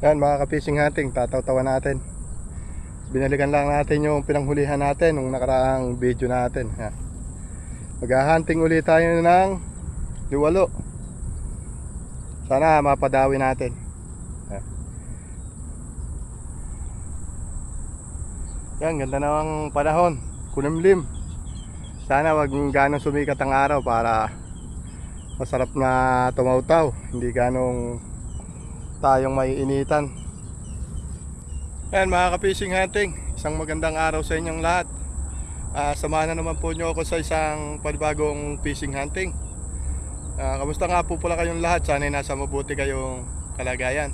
Yan mga ka-fishing hunting, tataw-tawa natin. Binalikan lang natin yung pinanghulihan natin nung nakaraang video natin. Yan. Mag-hunting ulit tayo ng liwalo. Sana mapadawi natin. Yan. Ganda ng panahon. Kulimlim. Sana wag ganong sumikat ang araw para masarap na tumaw-taw. Hindi ganong tayong may initan. Yan mga ka-fishing hunting, isang magandang araw sa inyong lahat. Ah, samahan na naman po nyo ako sa isang panibagong fishing hunting. Ah, kamusta nga po pala kayong lahat? Sana nasa mabuti kayong kalagayan.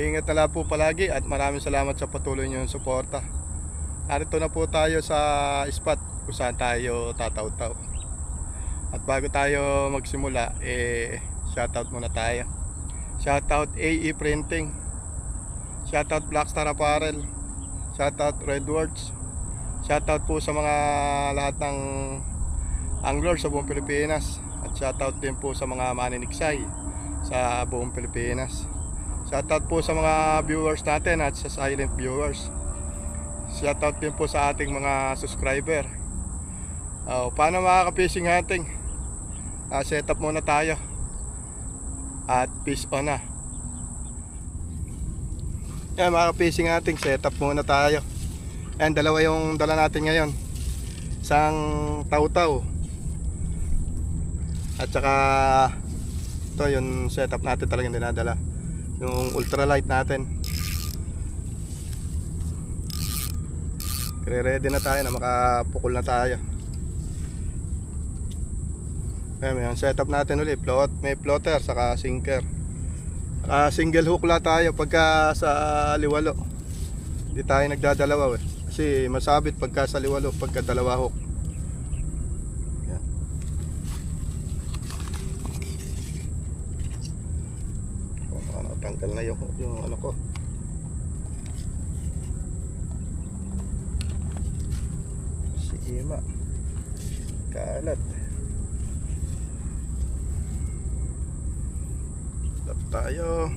Ingat na po palagi at maraming salamat sa patuloy nyo suporta. Narito na po tayo sa spot kung saan tayo tataw-taw. At bago tayo magsimula, eh, shoutout muna tayo. Shoutout AE Printing. Shoutout Blackstar Apparel. Shoutout Redwords. Shoutout po sa mga lahat ng anglers sa buong Pilipinas. At shoutout din po sa mga maniniksay sa buong Pilipinas. Shoutout po sa mga viewers natin at sa silent viewers. Shoutout din po sa ating mga subscriber. Oh, paano mga ka-fishing hunting? Ah, set up muna tayo. At fish on na. Yan mga ka-fishing hunting, set up muna tayo. Yan, dalawa yung dala natin ngayon. Isang taw-taw. At saka ito yung setup natin talagang dinadala. Yung ultralight natin. Re-ready na tayo na makapukul na tayo. Ayan, may setup natin ulit. Float, may floater, saka sinker. Saka single hook la tayo pagka sa liwalo. Hindi tayo nagdadalawa eh. Kasi masabit pagka sa liwalo, pagka dalawa hook. Ayan. Oh, ano, tanggal na yung, yung ano ko. Si Ima. Kalat. Stop tayo.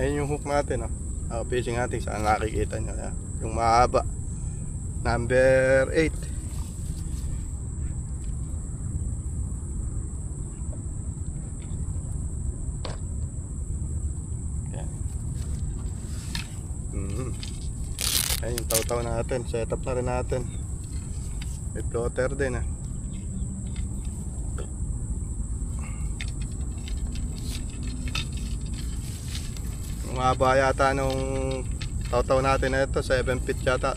Ayun yung hook natin. Oh. Uh, fishing natin saan nakikita nyo. ah. Yung mahaba. Number 8. Yan. Mhm. Ayun yung taw-taw natin. Setup na rin natin. May floater din ah. Ang yata nung taw-taw natin na ito, 7 feet yata.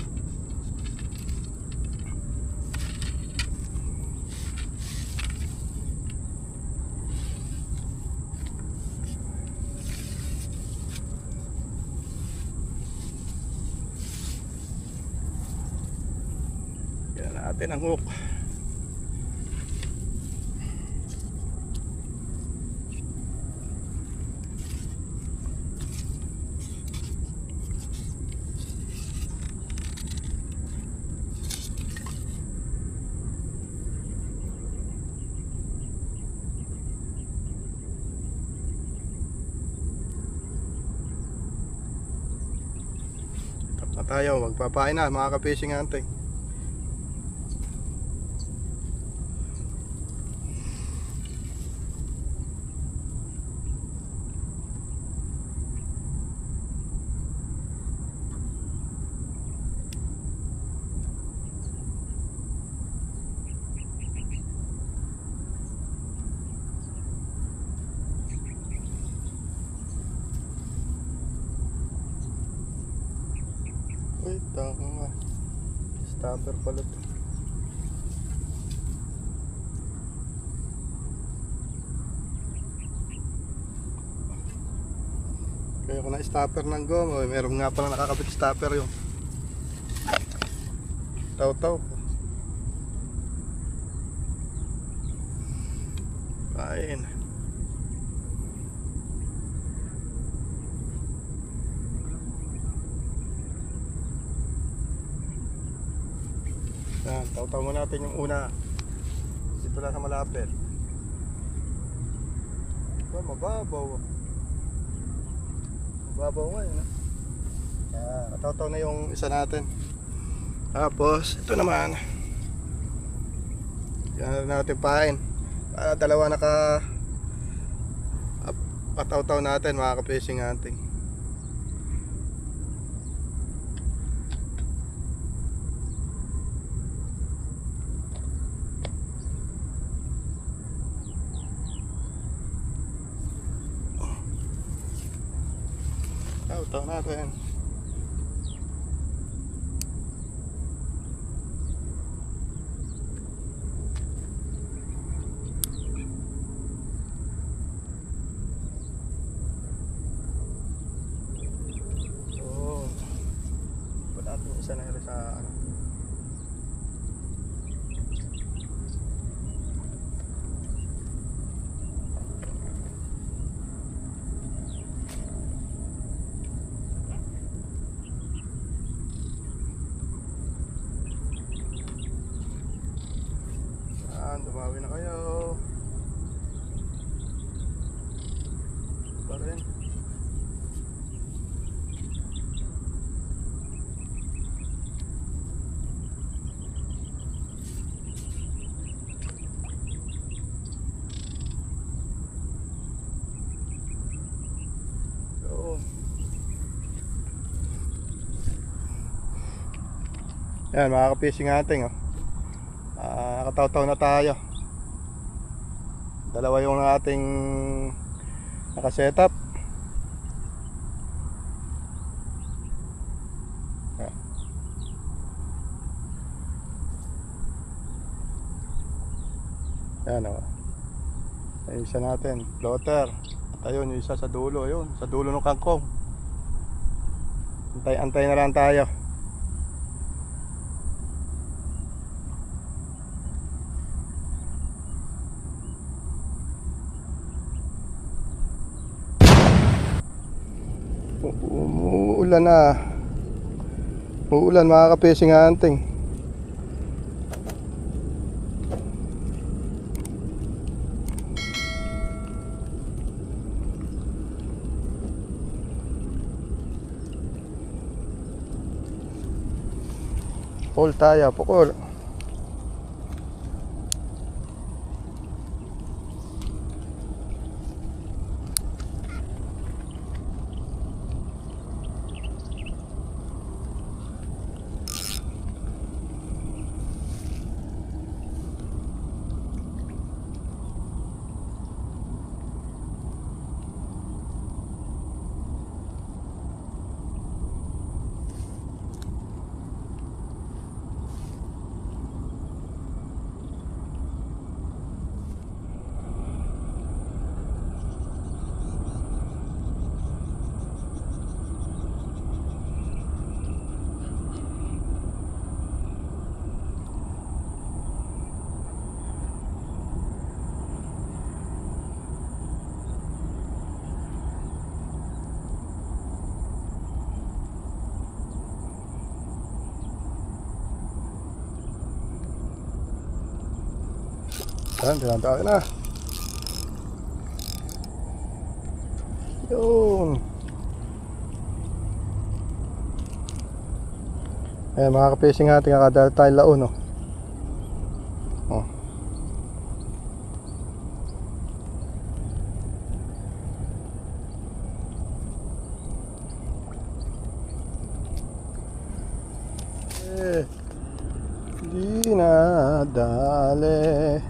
Yan natin ang hook. Tayo, magpapain na mga ka-fishing hunting. Wait, tama nga. Stopper pala to. Kaya ko na stopper ng goma. eh. Meron nga pala nakakabit stopper yung taw-taw. Kain. Yan, taw-taw mo natin yung una. Dito lang sa malapit. Ito, mababaw. Babaw nga yun. ah. Kaya natataw na yung isa natin. Tapos, ito naman. Yan na natin pain. Para dalawa naka ap- pataw-taw natin mga ka-fishing hunting. Taw-taw natin. Oo. Wala po isa na sa ano. Yan, dumawi na kayo. Pa rin. Yun. Yan, mga ka-fishing ating oh. Ah, nakataw-taw na tayo. Dalawa yung ating nakasetup. Yan. Yan oh. Ayun isa natin, floater. At ayun, yung isa sa dulo, ayun, sa dulo ng kangkong. Antay-antay na lang tayo. Umuulan na. Uulan mga ka-fishing hunting. Pukul tayo, pukul. Yan, tinatawag na. Yun. Ayan, mga ka-fishing natin, kakadala tayo laon, oh. Oh. Eh, di na dale.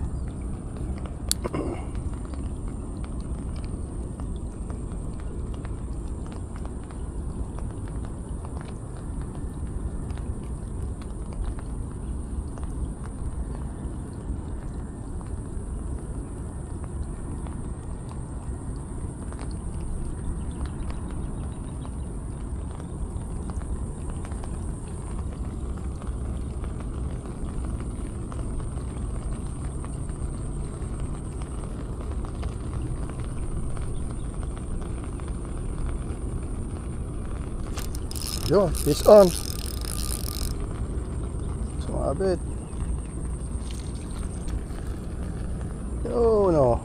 Yun, fish on. Sumabit. Yun o.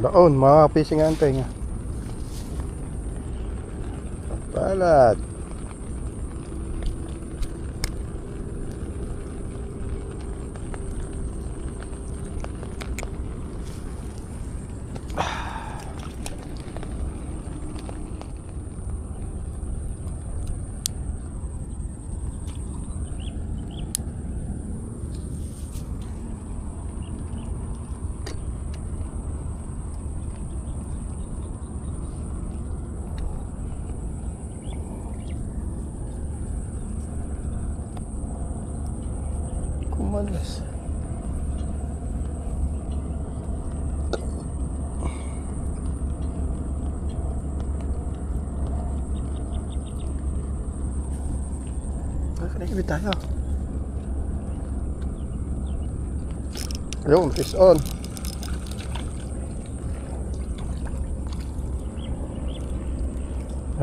Laon, mga fishing hunting. Balat. Kumalas. Nakikinig tayo. Ayun, fish on.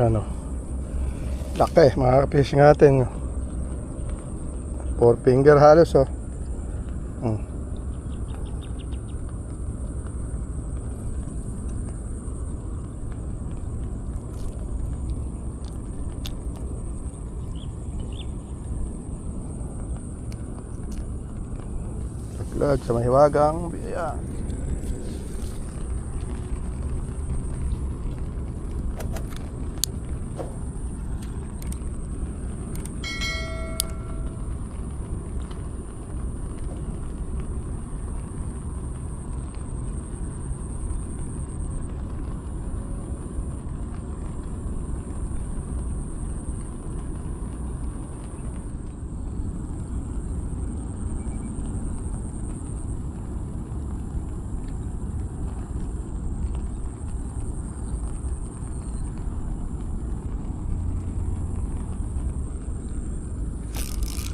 Ano? Laki, mga fishing natin. Four finger halos oh. Hmm. Vlog sa mahiwagang biya.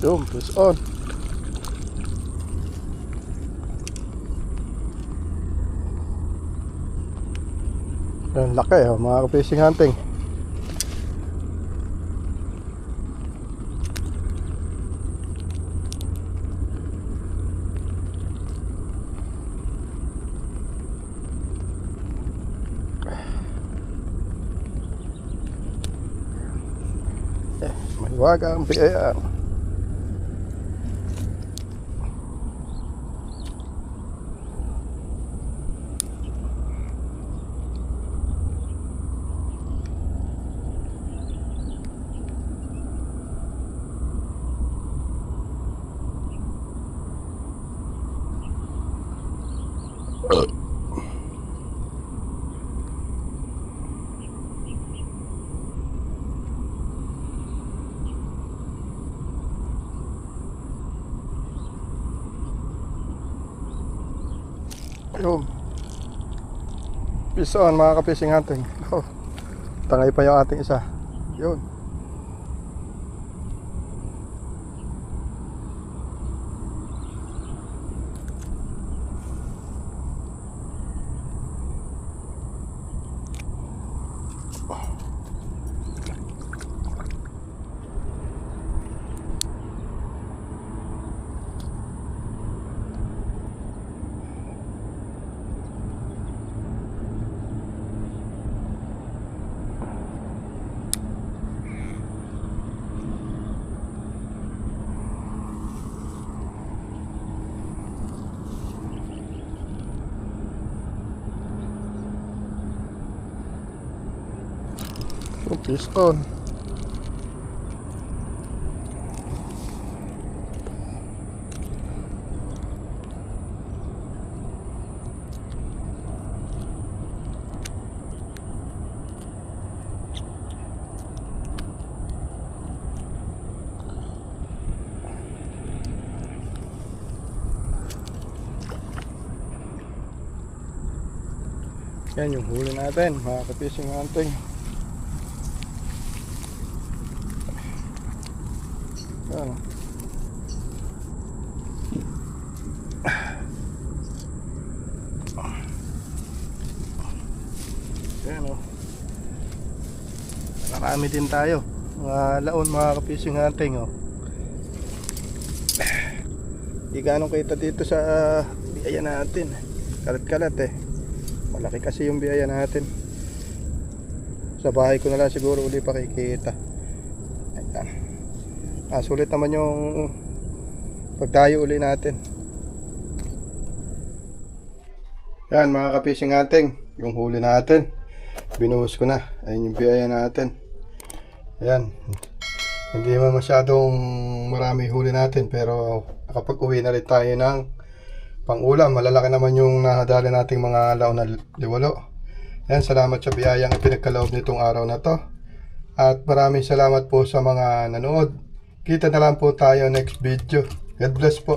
Yun, fish on. Yan, laki oh, mga fishing hunting. Eh, mahiwagang biya. Yun. Peace on mga kapising hunting. Ako, tangay pa yung ating isa. Yun. So, peace on. Yan yung huli natin, mga kapising hunting. Marami din tayo. Mga laon, mga kapising hunting o. Hindi ganong kita dito sa biyaya natin. Kalat-kalat eh. Malaki kasi yung biyaya natin. Sa bahay ko na lang siguro uli pakikita. Ayan. Ah, sulit naman yung pagdayo uli natin. Yan mga kapising ating, yung huli natin. Binuhos ko na. Ayun yung biyaya natin. Ayan. Hindi naman masyadong marami huli natin pero nakapag uwi na rin tayo ng pangulam. Malalaki naman yung nahadali nating mga laon na liwalo. Ayan, salamat sa biyayang ipinagkaloob nitong araw na to. At maraming salamat po sa mga nanood. Kita na lang po tayo next video. God bless po.